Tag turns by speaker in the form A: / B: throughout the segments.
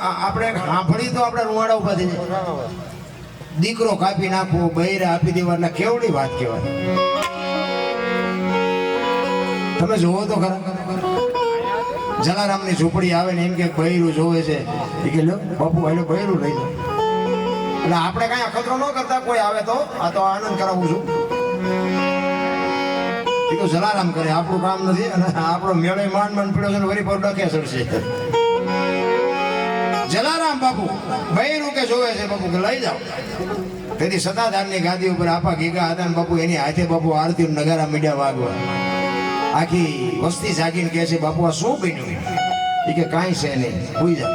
A: આપણે સાંભળી તો આપણે રૂવાડા ઊભા થઈ દીકરો કાપી નાખવો, બૈરા આપી દેવા, એટલે કેવડી વાત કહેવાય. તમે જોવો તો ખરા. જલારામની ઝૂંપડી આવે ને એમ કે બૈરું જોવે છે. એ કે લો, બાપુ, હાલો, બૈરું લઈ લો. એટલે આપણે કાંઈ અખતરો ન કરતા, કોઈ આવે તો, આ તો આનંદ કરાવું છું. એ તો જલારામ કરે, આપણું કામ નથી, અને આપણો મેળે માંડ માંડ પડ્યો છે ને, વરી પર ડકે ચડશે જલારામ બાપુ, બૈરું કે જોવે છે બાપુ કે લઈ જાઓ. તેથી સત્તાધારની ગાદી ઉપર આપા ગીગા હતા બાપુ, એની હાથે બાપુ આરતી નગારા મીડિયા વાગવા. આખી વસ્તી જાગીને કહે છે, બાપુ, આ શું બન્યું એ કે, કાંઈ છે નહીં ભૂઈ જાઓ.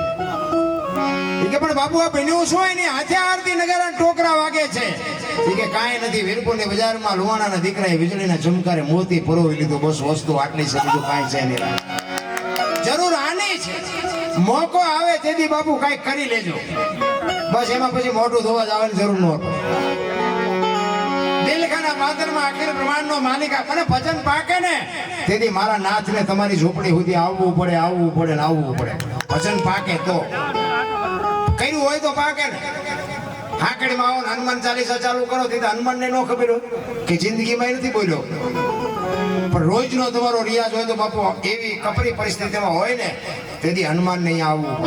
A: એ કે, પણ બાપુ, આ બન્યું શું? એની હાથે આરતી નગારા ટોકરા વાગે છે. એ કે, કાંઈ નથી, વીરપુરની બજારમાં લુવાણાના દીકરાએ વીજળીના ચમકારે મોતી પરોવી લીધું, બસ વસ્તુ આટલી છે, બીજું કાંઈ છે નહીં. જરૂર આની છે. મોકો આવે તેથી બાપુ કાંઈક કરી લેજો. બસ એમાં પછી મોટું ધોવા જવાની જરૂર ન દિલખાના પાત્રમાં આખિર પ્રમાણનો માલિક આ- ભજન પાકે ને? તેથી મારા નાથને તમારી ઝૂંપડી સુધી આવવું પડે આવવું પડે ને આવવું પડે. ભજન પાકે તો. કર્યું હોય તો પાકે ને. હાકડીમાં આવો હનુમાન ચાલીસા ચાલુ કરો તેથી હનુમાનને ન ખબર હોય. કે જિંદગીમાં ય નથી બોલ્યો. પણ રોજનો તમારો રિયાઝ હોય તો બાપુ એવી કપરી પરિસ્થિતિમાં હોય ને, તેથી હનુમાન અહીંયા આવવું.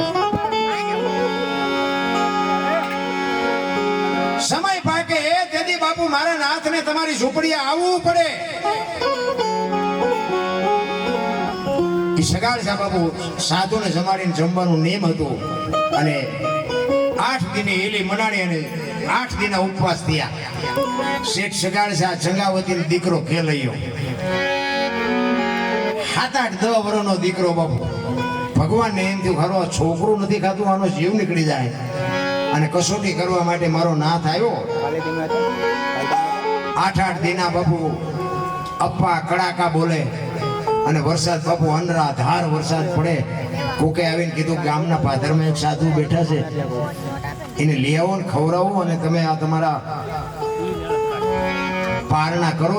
A: સમય પાકે એ, તેથી બાપુ મારા નાથને તમારી ઝૂંપડીએ આવવું પડે. ઈ સગાડ સાહેબ બાપુ, સાધુને જમાડીને જમવાનું નિયમ હતું. અને આઠ દિને એલી મનાણી અને આઠ દિના ઉપવાસ થયા. શેઠ સગાડ શાહ જંગાવતી દીકરો ખેલૈયો સાત આઠ દસ વર્ષનો દીકરો બાપુ. ભગવાનને એમ થયું ખરો છોકરું નથી ખાતું, આનો જીવ નીકળી જાય. અને કસોટી કરવા માટે મારો નાથ આવ્યો. આઠ આઠ દિના બાપુ અપ્પા કડાકા બોલે અને વરસાદ બાપુ અનરા ધાર વરસાદ પડે. કોકે આવીને કીધું ગામના પાથરમાં એક સાધુ બેઠા છે. એને લઈ આવો ને ખવડાવો અને તમે આ તમારા પારણા કરો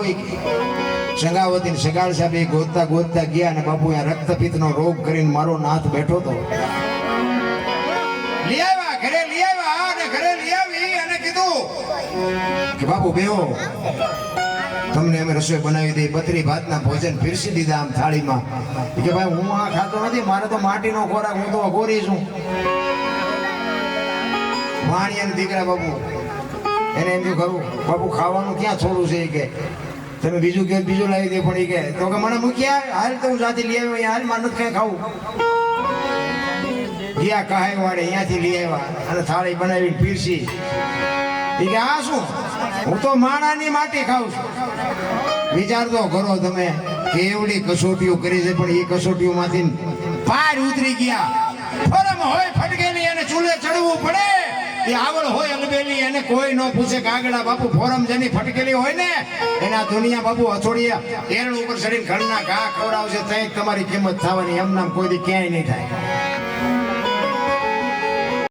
A: એ શગાળ સાહેબ ગોતતા ગોતતા ગયા અને બાપુ અહીંયા રક્તપિત્તનો રોગ કરીને મારો નાથ બેઠો તો લઈ આવ્યા, ઘરે લઈ આવ્યા અને ઘરે લઈ આવી અને કીધું કે બાપુ બેહો. તમને અમે રસોઈ બનાવી દઈ બત્રી ભાતના ભોજન પીરસી દીધા આમ થાળીમાં. કે ભાઈ હું આ ખાતો નથી, મારે તો માટીનો ખોરાક, હું તો અઘોરી છું. વાણિયાના દીકરા બાપુ. એને એમ થયું ખરું, બાપુ ખાવાનું ક્યાં છોડું છે કે? તમે બીજું કે, બીજું લાવી દે પણ એ તો કે મને મૂક્યા હાલ તો હું જાતે લઈ આવ્યો હાલ મારે નથી ખાવું. ગયા કહાય વાળે, અહીંયાથી લઈ આવ્યા. અને થાળી બનાવી પીરસી. કે આ શું? હું તો માણાની માટી ખાઉં છું. વિચાર તો કરો તમે, કેવડી કસોટીઓ કરી છે, પણ એ કસોટીઓમાંથી પાર ઉતરી ગયા. ફરમ હોય ફટકેલી અને ચૂલે ચડવું પડે. એ આવડ હોય અલબેલી એને કોઈ ન પૂછે કાગડા બાપુ ફોરમ જેની ફટકેલી હોય ને, એના દુનિયા બાપુ હથોડિયા એરણ ઉપર ચડીને ઘરના ઘા ખવડાવશે તઈ તમારી કિંમત થવાની એમ નામ કોઈ દી ક્યાંય નહીં થાય.